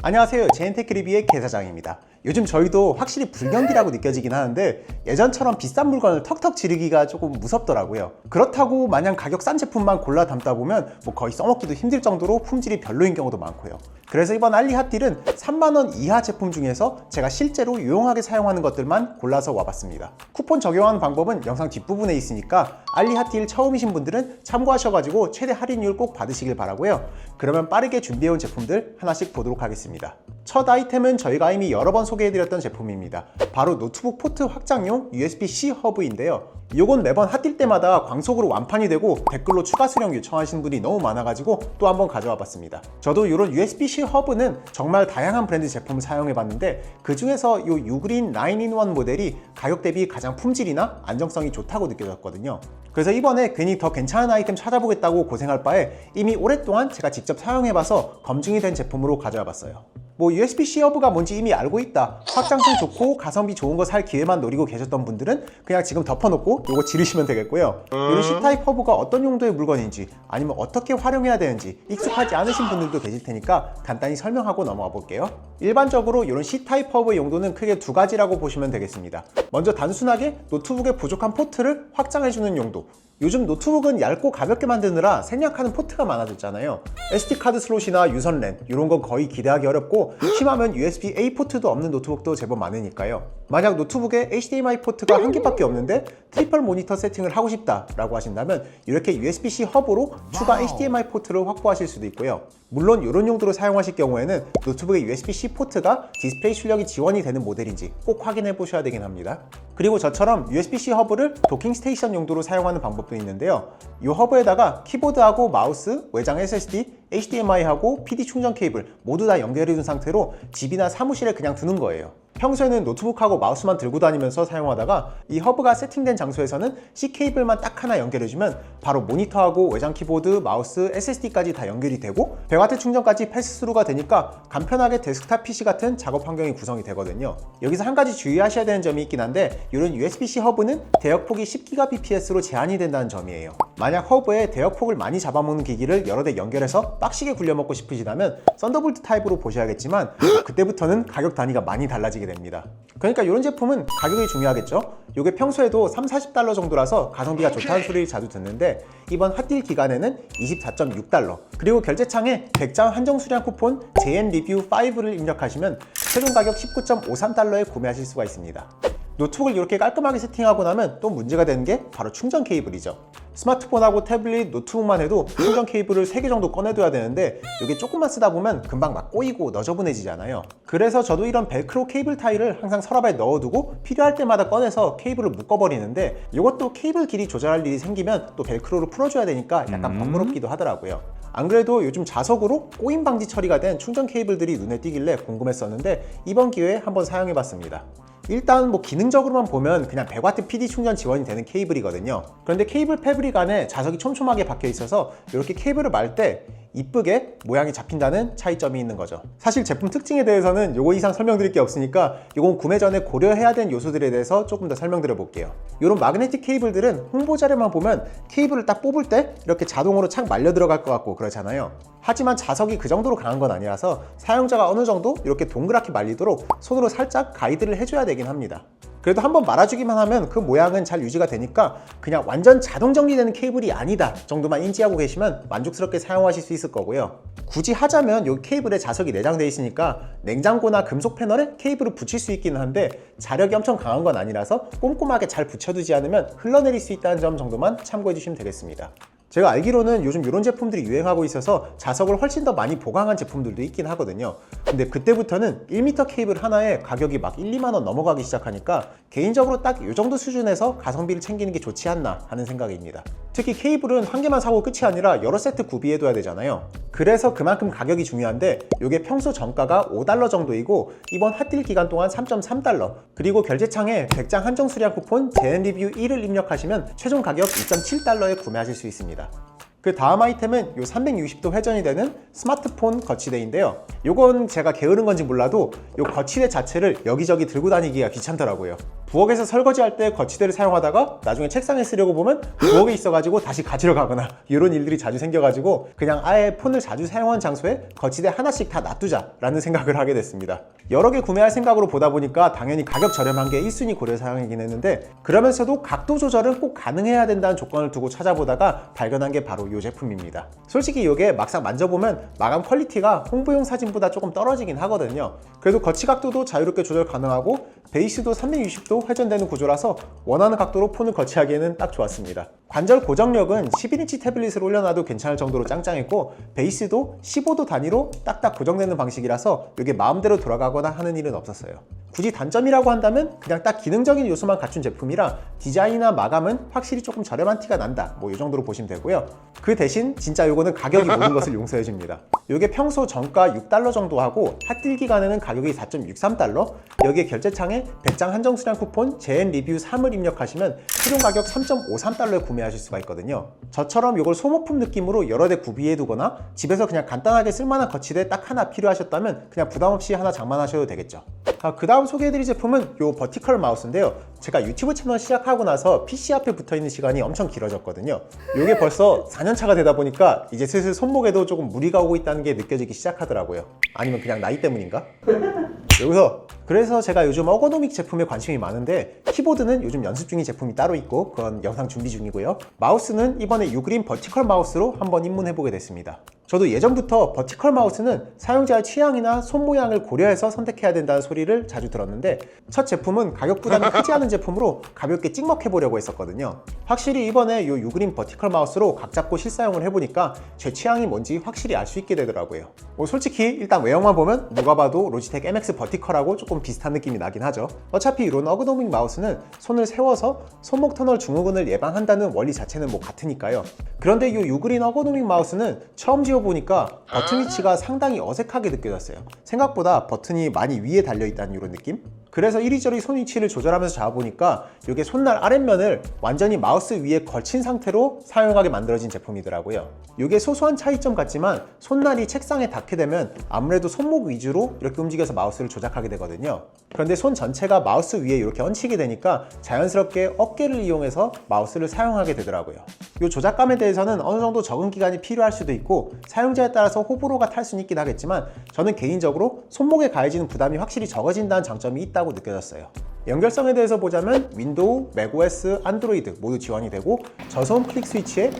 안녕하세요. 제인테크리비의 개사장입니다. 요즘 저희도 확실히 불경기라고 느껴지긴 하는데 예전처럼 비싼 물건을 턱턱 지르기가 조금 무섭더라고요. 그렇다고 마냥 가격 싼 제품만 골라 담다 보면 뭐 거의 써먹기도 힘들 정도로 품질이 별로인 경우도 많고요. 그래서 이번 알리 핫딜은 3만원 이하 제품 중에서 제가 실제로 유용하게 사용하는 것들만 골라서 와봤습니다. 쿠폰 적용하는 방법은 영상 뒷부분에 있으니까 알리 핫딜 처음이신 분들은 참고하셔가지고 최대 할인율 꼭 받으시길 바라고요. 그러면 빠르게 준비해온 제품들 하나씩 보도록 하겠습니다. 첫 아이템은 저희가 이미 여러 번 소개해드렸던 제품입니다. 바로 노트북 포트 확장용 USB-C 허브인데요. 이건 매번 핫딜 때마다 광속으로 완판이 되고 댓글로 추가 수령 요청하시는 분이 너무 많아가지고 또 한번 가져와 봤습니다. 저도 이런 USB-C 허브는 정말 다양한 브랜드 제품을 사용해 봤는데 그 중에서 이 유그린 9in1 모델이 가격 대비 가장 품질이나 안정성이 좋다고 느껴졌거든요. 그래서 이번에 괜히 더 괜찮은 아이템 찾아보겠다고 고생할 바에 이미 오랫동안 제가 직접 사용해 봐서 검증이 된 제품으로 가져와 봤어요. 뭐 USB-C 허브가 뭔지 이미 알고 있다. 확장성 좋고 가성비 좋은 거 살 기회만 노리고 계셨던 분들은 그냥 지금 덮어놓고 이거 지르시면 되겠고요. 이런 C타입 허브가 어떤 용도의 물건인지 아니면 어떻게 활용해야 되는지 익숙하지 않으신 분들도 계실 테니까 간단히 설명하고 넘어가 볼게요. 일반적으로 이런 C타입 허브의 용도는 크게 두 가지라고 보시면 되겠습니다. 먼저 단순하게 노트북에 부족한 포트를 확장해주는 용도. 요즘 노트북은 얇고 가볍게 만드느라 생략하는 포트가 많아졌잖아요. SD카드 슬롯이나 유선 랜 이런 건 거의 기대하기 어렵고 심하면 USB-A 포트도 없는 노트북도 제법 많으니까요. 만약 노트북에 HDMI 포트가 한 개밖에 없는데 트리플 모니터 세팅을 하고 싶다 라고 하신다면 이렇게 USB-C 허브로 추가 HDMI 포트를 확보하실 수도 있고요. 물론 이런 용도로 사용하실 경우에는 노트북의 USB-C 포트가 디스플레이 출력이 지원이 되는 모델인지 꼭 확인해 보셔야 되긴 합니다. 그리고 저처럼 USB-C 허브를 도킹 스테이션 용도로 사용하는 방법도 있는데요. 이 허브에다가 키보드하고 마우스, 외장 SSD, HDMI하고 PD 충전 케이블 모두 다 연결해 둔 상태로 집이나 사무실에 그냥 두는 거예요. 평소에는 노트북하고 마우스만 들고 다니면서 사용하다가 이 허브가 세팅된 장소에서는 C 케이블만 딱 하나 연결해주면 바로 모니터하고 외장 키보드, 마우스, SSD까지 다 연결이 되고 100W 충전까지 패스스루가 되니까 간편하게 데스크탑 PC 같은 작업 환경이 구성이 되거든요. 여기서 한 가지 주의하셔야 되는 점이 있긴 한데 이런 USB-C 허브는 대역폭이 10GBps로 제한이 된다는 점이에요. 만약 허브에 대역폭을 많이 잡아먹는 기기를 여러 대 연결해서 빡시게 굴려먹고 싶으시다면 썬더볼트 타입으로 보셔야겠지만 그때부터는 가격 단위가 많이 달라지게 됩니다. 그러니까 이런 제품은 가격이 중요하겠죠? 이게 평소에도 3, 40달러 정도라서 가성비가 좋다는 소리를 자주 듣는데 이번 핫딜 기간에는 24.6달러 그리고 결제창에 100장 한정 수량 쿠폰 JN 리뷰 5를 입력하시면 최종 가격 19.53달러에 구매하실 수가 있습니다. 노트북을 이렇게 깔끔하게 세팅하고 나면 또 문제가 되는 게 바로 충전 케이블이죠. 스마트폰하고 태블릿, 노트북만 해도 충전 케이블을 3개 정도 꺼내둬야 되는데 이게 조금만 쓰다 보면 금방 막 꼬이고 너저분해지잖아요. 그래서 저도 이런 벨크로 케이블 타일을 항상 서랍에 넣어두고 필요할 때마다 꺼내서 케이블을 묶어버리는데 이것도 케이블 길이 조절할 일이 생기면 또 벨크로로 풀어줘야 되니까 약간 번거롭기도 하더라고요. 안 그래도 요즘 자석으로 꼬임 방지 처리가 된 충전 케이블들이 눈에 띄길래 궁금했었는데 이번 기회에 한번 사용해봤습니다. 일단 뭐 기능적으로만 보면 그냥 100W PD 충전 지원이 되는 케이블이거든요. 그런데 케이블 패브릭 안에 자석이 촘촘하게 박혀 있어서 이렇게 케이블을 말 때 이쁘게 모양이 잡힌다는 차이점이 있는 거죠. 사실 제품 특징에 대해서는 요거 이상 설명드릴 게 없으니까 이건 구매 전에 고려해야 되는 요소들에 대해서 조금 더 설명드려 볼게요. 이런 마그네틱 케이블들은 홍보 자료만 보면 케이블을 딱 뽑을 때 이렇게 자동으로 착 말려 들어갈 것 같고 그렇잖아요. 하지만 자석이 그 정도로 강한 건 아니라서 사용자가 어느 정도 이렇게 동그랗게 말리도록 손으로 살짝 가이드를 해줘야 되긴 합니다. 그래도 한번 말아주기만 하면 그 모양은 잘 유지가 되니까 그냥 완전 자동 정리되는 케이블이 아니다 정도만 인지하고 계시면 만족스럽게 사용하실 수 있을 거고요. 굳이 하자면 이 케이블에 자석이 내장되어 있으니까 냉장고나 금속 패널에 케이블을 붙일 수 있기는 한데 자력이 엄청 강한 건 아니라서 꼼꼼하게 잘 붙여두지 않으면 흘러내릴 수 있다는 점 정도만 참고해 주시면 되겠습니다. 제가 알기로는 요즘 이런 제품들이 유행하고 있어서 자석을 훨씬 더 많이 보강한 제품들도 있긴 하거든요. 근데 그때부터는 1m 케이블 하나에 가격이 막 1, 2만 원 넘어가기 시작하니까 개인적으로 딱 이 정도 수준에서 가성비를 챙기는 게 좋지 않나 하는 생각입니다. 특히 케이블은 한 개만 사고 끝이 아니라 여러 세트 구비해둬야 되잖아요. 그래서 그만큼 가격이 중요한데 이게 평소 정가가 5달러 정도이고 이번 핫딜 기간 동안 3.3달러 그리고 결제창에 100장 한정 수량 쿠폰 JN 리뷰 1을 입력하시면 최종 가격 2.7달러에 구매하실 수 있습니다. 그 다음 아이템은 요 360도 회전이 되는 스마트폰 거치대인데요. 요건 제가 게으른 건지 몰라도 요 거치대 자체를 여기저기 들고 다니기가 귀찮더라고요. 부엌에서 설거지할 때 거치대를 사용하다가 나중에 책상에 쓰려고 보면 부엌에 있어가지고 다시 가지러 가거나 이런 일들이 자주 생겨가지고 그냥 아예 폰을 자주 사용한 장소에 거치대 하나씩 다 놔두자라는 생각을 하게 됐습니다. 여러 개 구매할 생각으로 보다 보니까 당연히 가격 저렴한 게 1순위 고려 사항이긴 했는데 그러면서도 각도 조절은 꼭 가능해야 된다는 조건을 두고 찾아보다가 발견한 게 바로 이 제품입니다. 솔직히 이게 막상 만져보면 마감 퀄리티가 홍보용 사진보다 조금 떨어지긴 하거든요. 그래도 거치 각도도 자유롭게 조절 가능하고 베이스도 360도 회전되는 구조라서 원하는 각도로 폰을 거치하기에는 딱 좋았습니다. 관절 고정력은 11인치 태블릿을 올려놔도 괜찮을 정도로 짱짱했고 베이스도 15도 단위로 딱딱 고정되는 방식이라서 이게 마음대로 돌아가거나 하는 일은 없었어요. 굳이 단점이라고 한다면 그냥 딱 기능적인 요소만 갖춘 제품이라 디자인이나 마감은 확실히 조금 저렴한 티가 난다. 뭐 이 정도로 보시면 되고요. 그 대신 진짜 요거는 가격이 모든 것을 용서해 줍니다. 요게 평소 정가 6달러 정도 하고 핫딜 기간에는 가격이 4.63달러? 여기에 결제창에 100장 한정 수량 쿠폰 JN 리뷰 3을 입력하시면 최종 가격 3.53달러에 구매 하실 수가 있거든요. 저처럼 요걸 소모품 느낌으로 여러 대 구비해 두거나 집에서 그냥 간단하게 쓸만한 거치대 딱 하나 필요하셨다면 그냥 부담 없이 하나 장만하셔도 되겠죠. 아, 그 다음 소개해드릴 제품은 요 버티컬 마우스인데요 제가 유튜브 채널 시작하고 나서 PC 앞에 붙어 있는 시간이 엄청 길어졌거든요. 요게 벌써 4년차가 되다 보니까 이제 슬슬 손목에도 조금 무리가 오고 있다는 게 느껴지기 시작하더라고요. 아니면 그냥 나이 때문인가? 여기서 그래서 제가 요즘 어거노믹 제품에 관심이 많은데 키보드는 요즘 연습 중인 제품이 따로 있고 그건 영상 준비 중이고요. 마우스는 이번에 유그린 버티컬 마우스로 한번 입문해보게 됐습니다 저도 예전부터 버티컬 마우스는 사용자의 취향이나 손 모양을 고려해서 선택해야 된다는 소리를 자주 들었는데 첫 제품은 가격 부담이 크지 않은 제품으로 가볍게 찍먹해 보려고 했었거든요. 확실히 이번에 이 유그린 버티컬 마우스로 각 잡고 실사용을 해보니까 제 취향이 뭔지 확실히 알 수 있게 되더라고요. 뭐 솔직히 일단 외형만 보면 누가 봐도 로지텍 MX 버티컬하고 조금 비슷한 느낌이 나긴 하죠. 어차피 이런 어그노믹 마우스는 손을 세워서 손목 터널 증후군을 예방한다는 원리 자체는 뭐 같으니까요. 그런데 이 유그린 어그노믹 마우스는 처음 지어 보니까 버튼 위치가 상당히 어색하게 느껴졌어요 생각보다 버튼이 많이 위에 달려있다는 이런 느낌? 그래서 이리저리 손 위치를 조절하면서 잡아보니까 이게 손날 아랫면을 완전히 마우스 위에 걸친 상태로 사용하게 만들어진 제품이더라고요. 이게 소소한 차이점 같지만 손날이 책상에 닿게 되면 아무래도 손목 위주로 이렇게 움직여서 마우스를 조작하게 되거든요. 그런데 손 전체가 마우스 위에 이렇게 얹히게 되니까 자연스럽게 어깨를 이용해서 마우스를 사용하게 되더라고요. 이 조작감에 대해서는 어느 정도 적응 기간이 필요할 수도 있고 사용자에 따라서 호불호가 탈 수는 있긴 하겠지만 저는 개인적으로 손목에 가해지는 부담이 확실히 적어진다는 장점이 있다고 느껴졌어요. 연결성에 대해서 보자면 윈도우, macOS, 안드로이드 모두 지원이 되고 저소음 클릭 스위치에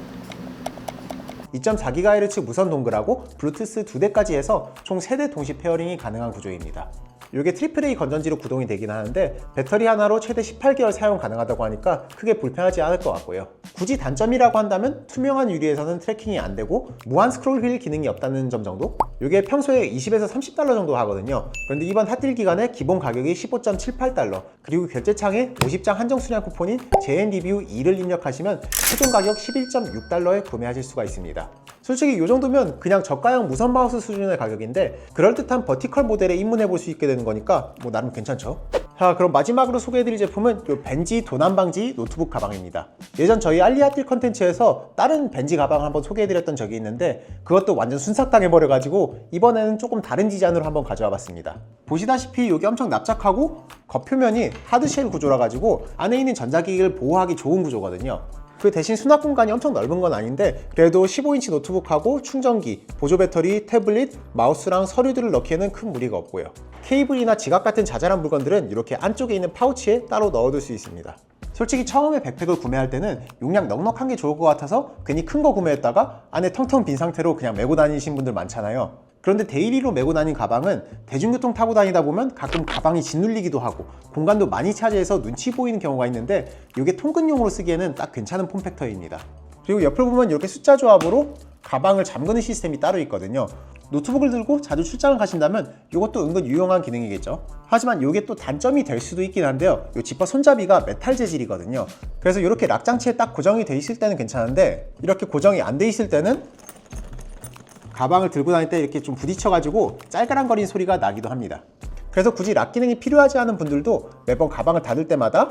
2.4GHz 무선 동글하고 블루투스 두 대까지 해서 총 3대 동시 페어링이 가능한 구조입니다. 이게 AAA 건전지로 구동이 되긴 하는데 배터리 하나로 최대 18개월 사용 가능하다고 하니까 크게 불편하지 않을 것 같고요. 굳이 단점이라고 한다면 투명한 유리에서는 트래킹이 안 되고 무한 스크롤 휠 기능이 없다는 점 정도? 이게 평소에 20에서 30달러 정도 하거든요. 그런데 이번 핫딜 기간에 기본 가격이 15.78달러 그리고 결제창에 50장 한정 수량 쿠폰인 JN 리뷰 2를 입력하시면 최종 가격 11.6달러에 구매하실 수가 있습니다. 솔직히 이 정도면 그냥 저가형 무선 마우스 수준의 가격인데 그럴듯한 버티컬 모델에 입문해 볼 수 있게 되는 거니까 뭐 나름 괜찮죠? 자 그럼 마지막으로 소개해드릴 제품은 이 벤지 도난방지 노트북 가방입니다. 예전 저희 알리아틸 컨텐츠에서 다른 벤지 가방 한번 소개해드렸던 적이 있는데 그것도 완전 순삭당해버려가지고 이번에는 조금 다른 디자인으로 한번 가져와 봤습니다. 보시다시피 이게 엄청 납작하고 겉표면이 하드쉘 구조라 가지고 안에 있는 전자기기를 보호하기 좋은 구조거든요 그 대신 수납 공간이 엄청 넓은 건 아닌데 그래도 15인치 노트북하고 충전기, 보조 배터리, 태블릿, 마우스랑 서류들을 넣기에는 큰 무리가 없고요. 케이블이나 지갑 같은 자잘한 물건들은 이렇게 안쪽에 있는 파우치에 따로 넣어둘 수 있습니다. 솔직히 처음에 백팩을 구매할 때는 용량 넉넉한 게 좋을 것 같아서 괜히 큰 거 구매했다가 안에 텅텅 빈 상태로 그냥 메고 다니신 분들 많잖아요. 그런데 데일리로 메고 다닌 가방은 대중교통 타고 다니다 보면 가끔 가방이 짓눌리기도 하고 공간도 많이 차지해서 눈치 보이는 경우가 있는데 이게 통근용으로 쓰기에는 딱 괜찮은 폼팩터입니다. 그리고 옆을 보면 이렇게 숫자 조합으로 가방을 잠그는 시스템이 따로 있거든요. 노트북을 들고 자주 출장을 가신다면 이것도 은근 유용한 기능이겠죠. 하지만 이게 또 단점이 될 수도 있긴 한데요. 이 지퍼 손잡이가 메탈 재질이거든요. 그래서 이렇게 락 장치에 딱 고정이 돼 있을 때는 괜찮은데 이렇게 고정이 안 돼 있을 때는 가방을 들고 다닐 때 이렇게 좀 부딪혀가지고 짤가랑거리는 소리가 나기도 합니다. 그래서 굳이 락 기능이 필요하지 않은 분들도 매번 가방을 닫을 때마다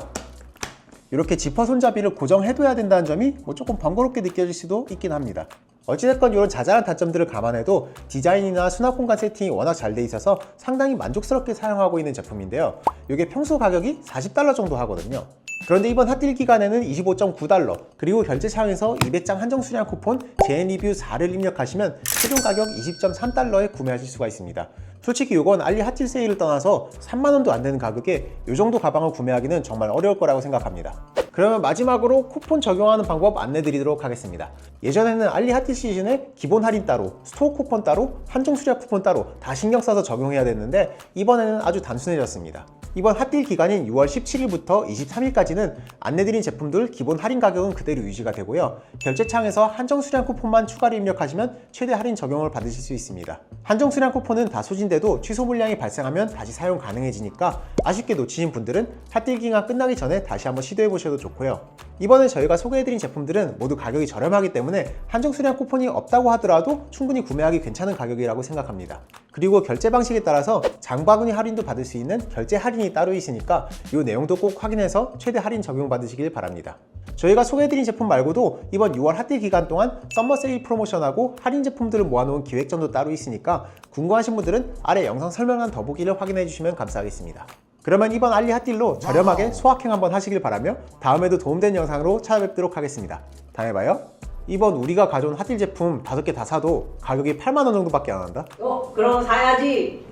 이렇게 지퍼 손잡이를 고정해둬야 된다는 점이 뭐 조금 번거롭게 느껴질 수도 있긴 합니다. 어찌됐건 이런 자잘한 단점들을 감안해도 디자인이나 수납 공간 세팅이 워낙 잘 돼 있어서 상당히 만족스럽게 사용하고 있는 제품인데요. 이게 평소 가격이 40달러 정도 하거든요. 그런데 이번 핫딜 기간에는 25.9달러 그리고 결제 창에서 200장 한정 수량 쿠폰 JN리뷰 4를 입력하시면 최종 가격 20.3달러에 구매하실 수가 있습니다. 솔직히 이건 알리 핫딜 세일을 떠나서 3만원도 안 되는 가격에 이 정도 가방을 구매하기는 정말 어려울 거라고 생각합니다. 그러면 마지막으로 쿠폰 적용하는 방법 안내 드리도록 하겠습니다. 예전에는 알리 핫딜 시즌에 기본 할인 따로, 스토어 쿠폰 따로, 한정 수량 쿠폰 따로 다 신경 써서 적용해야 됐는데 이번에는 아주 단순해졌습니다. 이번 핫딜 기간인 6월 17일부터 23일까지는 안내드린 제품들 기본 할인 가격은 그대로 유지가 되고요. 결제창에서 한정 수량 쿠폰만 추가로 입력하시면 최대 할인 적용을 받으실 수 있습니다. 한정 수량 쿠폰은 다 소진돼도 취소 물량이 발생하면 다시 사용 가능해지니까 아쉽게 놓치신 분들은 핫딜 기간 끝나기 전에 다시 한번 시도해 보셔도 좋고요. 이번에 저희가 소개해드린 제품들은 모두 가격이 저렴하기 때문에 한정 수량 쿠폰이 없다고 하더라도 충분히 구매하기 괜찮은 가격이라고 생각합니다. 그리고 결제 방식에 따라서 장바구니 할인도 받을 수 있는 결제 할인이 따로 있으니까 이 내용도 꼭 확인해서 최대 할인 적용 받으시길 바랍니다. 저희가 소개해드린 제품 말고도 이번 6월 핫딜 기간 동안 썸머 세일 프로모션하고 할인 제품들을 모아놓은 기획전도 따로 있으니까 궁금하신 분들은 아래 영상 설명란 더보기를 확인해 주시면 감사하겠습니다. 그러면 이번 알리 핫딜로 저렴하게 소확행 한번 하시길 바라며 다음에도 도움된 영상으로 찾아뵙도록 하겠습니다. 다음에 봐요. 이번 우리가 가져온 핫딜 제품 5개 다 사도 가격이 8만원 정도밖에 안 한다? 어, 그럼 사야지.